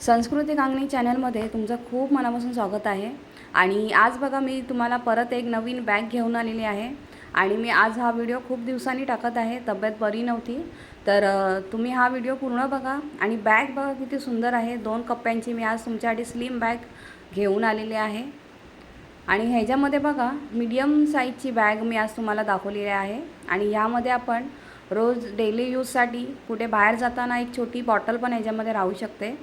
सांस्कृतिक अंगणी चॅनलमध्ये तुमचं खूप मनापासून स्वागत आहे. आणि आज बघा मी तुम्हाला परत एक नवीन बॅग घेऊन आलेली आहे. आणि मी आज हा व्हिडिओ खूप दिवसांनी टाकत आहे तब्येत बरी नव्हती. तर तुम्ही हा व्हिडिओ पूर्ण बघा आणि बॅग बघा किती सुंदर आहे. दोन कप्प्यांची मी आज तुमच्यासाठी स्लिम बॅग घेऊन आलेली आहे. आणि ह्याच्यामध्ये बघा मीडियम साईजची बॅग मी आज तुम्हाला दाखवलेली आहे. आणि यामध्ये आपण रोज डेली यूजसाठी कुठे बाहेर जाताना एक छोटी बॉटल पण ह्याच्यामध्ये राहू शकते.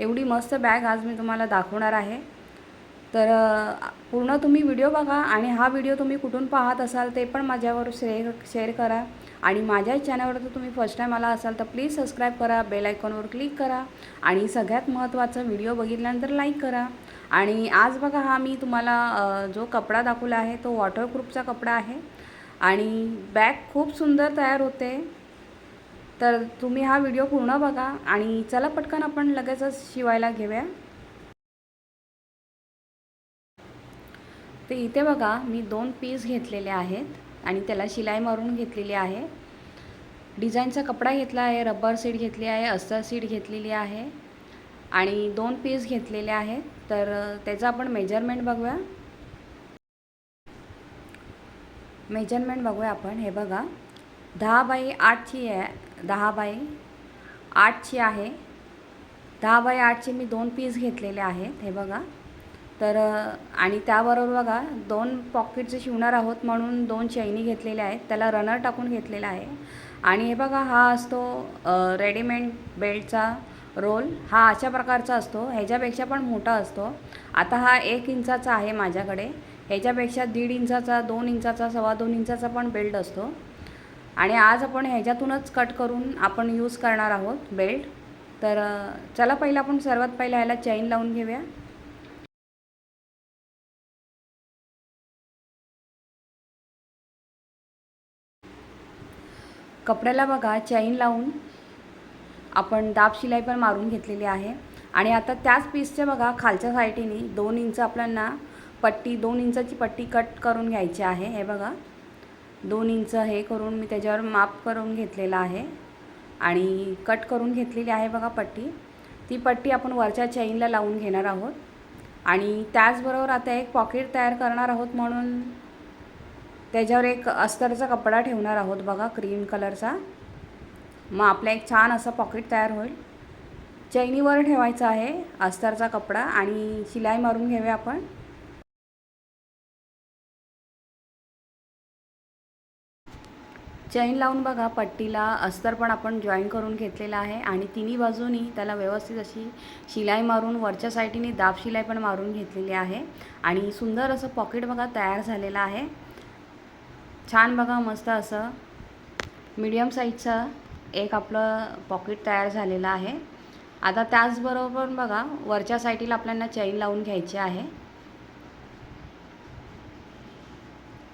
एवढी मस्त बॅग आज मी तुम्हाला दाखवणार आहे. तर पूर्ण तुम्ही व्हिडिओ बघा आणि हा व्हिडिओ तुम्ही कुठून पाहत असाल ते पण माझ्यावर शेअर शेअर करा. आणि माझ्या चॅनलवर जर तुम्ही फर्स्ट टाईम आला असाल तर प्लीज सबस्क्राईब करा बेल आयकॉनवर क्लिक करा आणि सगळ्यात महत्त्वाचं व्हिडिओ बघितल्यानंतर लाईक करा. आणि आज बघा हा मी तुम्हाला जो कपडा दाखवला आहे तो वॉटरप्रूफचा कपडा आहे. आणि बॅग खूप सुंदर तयार होते. तर तुम्ही हा व्हिडिओ पूर्ण बघा आणि चला पटकन आपण लगेचच शिवायला घेऊया. तर इथे बघा मी दोन पीस घेतलेले आहेत आणि त्याला शिलाई मारून घेतलेली आहे. डिझाईनचा कपडा घेतला आहे रबर सीट घेतली आहे अस्तर सीट घेतलेली आहे आणि दोन पीस घेतलेले आहेत. तर त्याचं आपण मेजरमेंट बघूया. मेजरमेंट बघूया आपण. हे बघा. दहा बाय आठची आहे. दहा बाय आठची आहे. दहा बाय आठचे मी दोन पीस घेतलेले आहेत. हे बघा. तर आणि त्याबरोबर बघा दोन पॉकेटचे शिवणार आहोत म्हणून दोन चैनी घेतलेल्या आहेत. त्याला रनर टाकून घेतलेला आहे. आणि हे बघा हा असतो रेडीमेड बेल्टचा रोल हा अशा प्रकारचा असतो. ह्याच्यापेक्षा पण मोठा असतो. आता हा एक इंचाचा आहे माझ्याकडे. ह्याच्यापेक्षा दीड इंचाचा दोन इंचाचा सव्वा दोन इंचाचा पण बेल्ट असतो. आणि आज आपण ह्याच्यातूनच कट करून आपण यूज करणार आहोत बेल्ट. तर चला पहिलं आपण सर्वात पहिला ह्याला चैन लावून घेऊया. कपड्याला बघा चैन लावून आपण दाब शिलाई पण मारून घेतलेली आहे. आणि आता त्याच पीसचे बघा खालच्या साईटीने दोन इंच आपल्याला पट्टी दोन इंचाची पट्टी कट करून घ्यायची आहे. हे बघा. दोन इंच हे करून मी त्याच्यावर माप करून घेतलेला आहे. आणि कट करून घेतलेली आहे बघा पट्टी. ती पट्टी आपण वरच्या चैनला लावून घेणार आहोत. आणि त्याचबरोबर आता एक पॉकेट तयार करणार आहोत म्हणून त्याच्यावर एक अस्तरचा कपडा ठेवणार आहोत बघा क्रीम कलरचा मग आपला एक छान असं पॉकेट तयार होईल. चैनीवर ठेवायचं आहे अस्तरचा कपडा आणि शिलाई मारून घेऊया आपण. चैन लावून बघा पट्टीला अस्तर पण आपण जॉईन करून घेतलेला आहे आणि तिन्ही बाजूनी त्याला व्यवस्थित अशी शिलाई मारून वरच्या साईडीने दाब शिलाई पण मारून घेतलेली आहे आणि सुंदर असं पॉकेट बघा तयार झालेलं आहे. छान बघा मस्त असं मीडियम साईजचं एक आपलं पॉकेट तयार झालेलं आहे. आता त्याचबरोबर बघा वरच्या साईडीला आपल्याला चैन लावून घ्यायची आहे.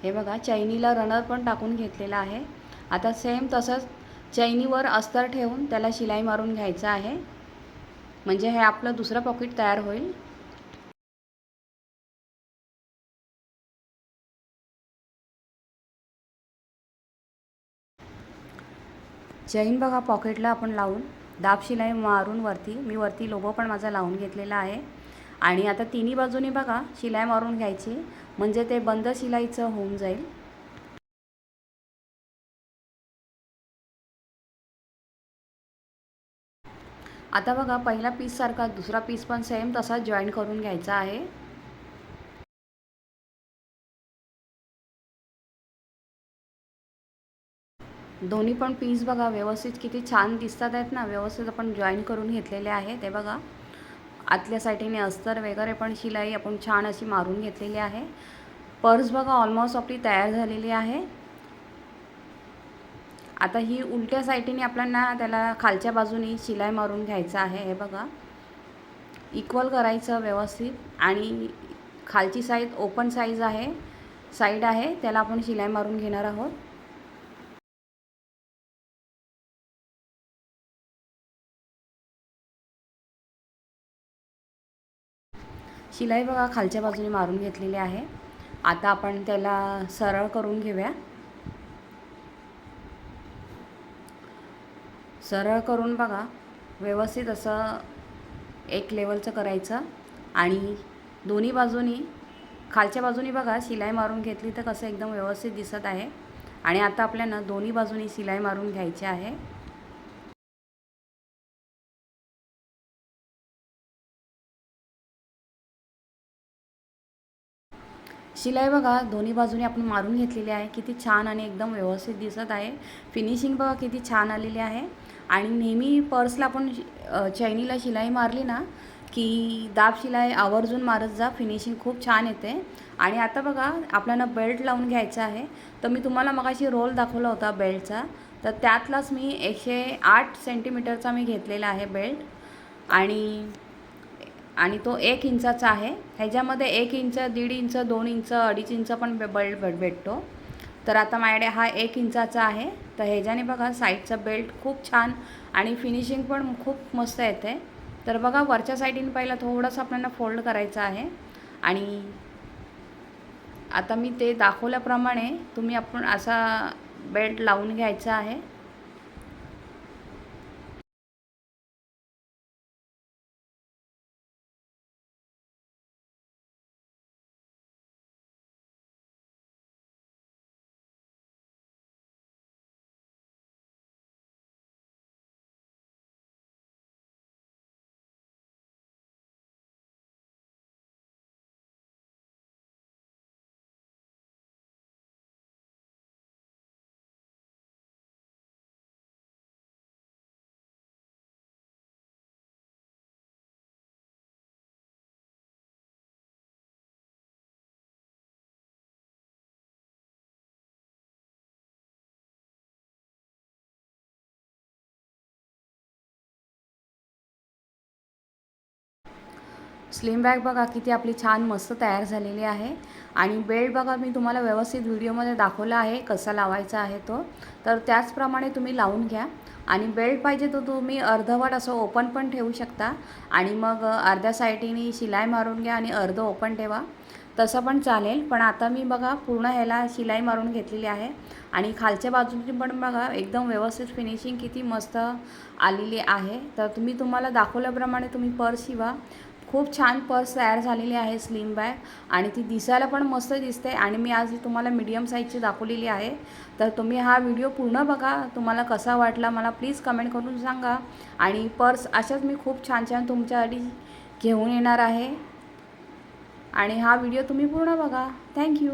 हे बघा चैनीला रनर पण टाकून घेतलेला आहे. आता सेम तसंच चैनीवर अस्तर ठेवून त्याला शिलाई मारून घ्यायचं आहे. म्हणजे हे आपलं दुसरं पॉकेट तयार होईल. चैन बघा पॉकेटला आपण लावून दाब शिलाई मारून वरती मी वरती लोबो पण माझा लावून घेतलेला आहे. आणि आता तिन्ही बाजूनी बघा शिलाई मारून घ्यायची. म्हणजे ते बंद शिलाईचं होऊन जाईल. आता बघा पहिला पीससारखा दुसरा पीस पण सेम तसा जॉईन करून घ्यायचा आहे. दोन्ही पण पीस बघा व्यवस्थित किती छान दिसतात आहेत ना व्यवस्थित आपण जॉईन करून घेतलेले आहे ते बघा आतल्या साईडीने अस्तर वगैरे पण शिलाई आपण छान अशी मारून घेतलेली आहे. पर्स बघा ऑलमोस्ट आपली तयार झालेली आहे. आता ही उलट्या साईटीने आपल्याला त्याला खालच्या बाजूनी शिलाई मारून घ्यायचं आहे हे बघा. इक्वल करायचं व्यवस्थित. आणि खालची साईज ओपन साईज आहे साईड आहे त्याला आपण शिलाई मारून घेणार आहोत. शिलाई बघा खालच्या बाजूने मारून घेतलेली आहे. आता आपण त्याला सरळ करून घेऊया. सरळ करून बघा. व्यवस्थित असं एक लेवलचं करायचं. आणि दोन्ही बाजूनी खालच्या बाजूनी बघा शिलाई मारून घेतली तर कसं एकदम व्यवस्थित दिसत आहे. आणि आता आपल्याला दोन्ही बाजूनी शिलाई मारून घ्यायची आहे. शिलाई बघा दोन्ही बाजूने आपण मारून घेतलेली आहे. किती छान आणि एकदम व्यवस्थित दिसत आहे. फिनिशिंग बघा किती छान आलेली आहे. आणि नेहमी पर्सला आपण चैनीला शिलाई मारली ना की दाब शिलाई आवर्जून मारत जा फिनिशिंग खूप छान येते. आणि आता बघा आपल्याला बेल्ट लावून घ्यायचा आहे. तर मी तुम्हाला मगाशी रोल दाखवला होता बेल्टचा. तर त्यातलाच मी एकशे आठ सेंटीमीटरचा मी घेतलेला आहे बेल्ट. आणि आणि तो एक इंचाचा आहे. ह्याच्यामध्ये एक इंच दीड इंच दोन इंच अडीच इंच पण बे- बेल्ट भेट भेटतो. तर आता माझ्याकडे हा एक इंचाचा आहे. तर ह्याच्याने बघा साईडचा बेल्ट खूप छान आणि फिनिशिंग पण खूप मस्त येते. तर बघा वरच्या साईडीने पहिला थोडंसं आपल्याला फोल्ड करायचं आहे. आणि आता मी ते दाखवल्याप्रमाणे तुम्ही आपण असा बेल्ट लावून घ्यायचा आहे. स्लिम बॅग बघा किती आपली छान मस्त तयार झालेली आहे. आणि बेल्ट बघा मी तुम्हाला व्यवस्थित व्हिडिओमध्ये दाखवला आहे कसा लावायचा आहे तो. तर त्याचप्रमाणे तुम्ही लावून घ्या. आणि बेल्ट पाहिजे तर तुम्ही अर्धवट असं ओपन पण ठेवू शकता. आणि मग अर्ध्या साईडीने शिलाई मारून घ्या आणि अर्ध ओपन ठेवा. तसं पण चालेल पण आता मी बघा पूर्ण ह्याला शिलाई मारून घेतलेली आहे. आणि खालच्या बाजूची पण बघा एकदम व्यवस्थित फिनिशिंग किती मस्त आलेली आहे. तर तुम्ही तुम्हाला दाखवल्याप्रमाणे तुम्ही पर्स शिवा. खूप छान पर्स तयार झालेली आहे स्लिम बॅग आणि ती दिसायला पण मस्त दिसते. आणि मी आज तुम्हाला मीडियम साईजची दाखवलेली आहे. तर तुम्ही हा व्हिडिओ पूर्ण बघा. तुम्हाला कसा वाटला मला प्लीज कमेंट करून सांगा. आणि पर्स अशाच मी खूप छान छान तुमच्यासाठी घेऊन येणार आहे. आणि हा व्हिडिओ तुम्ही पूर्ण बघा. थँक्यू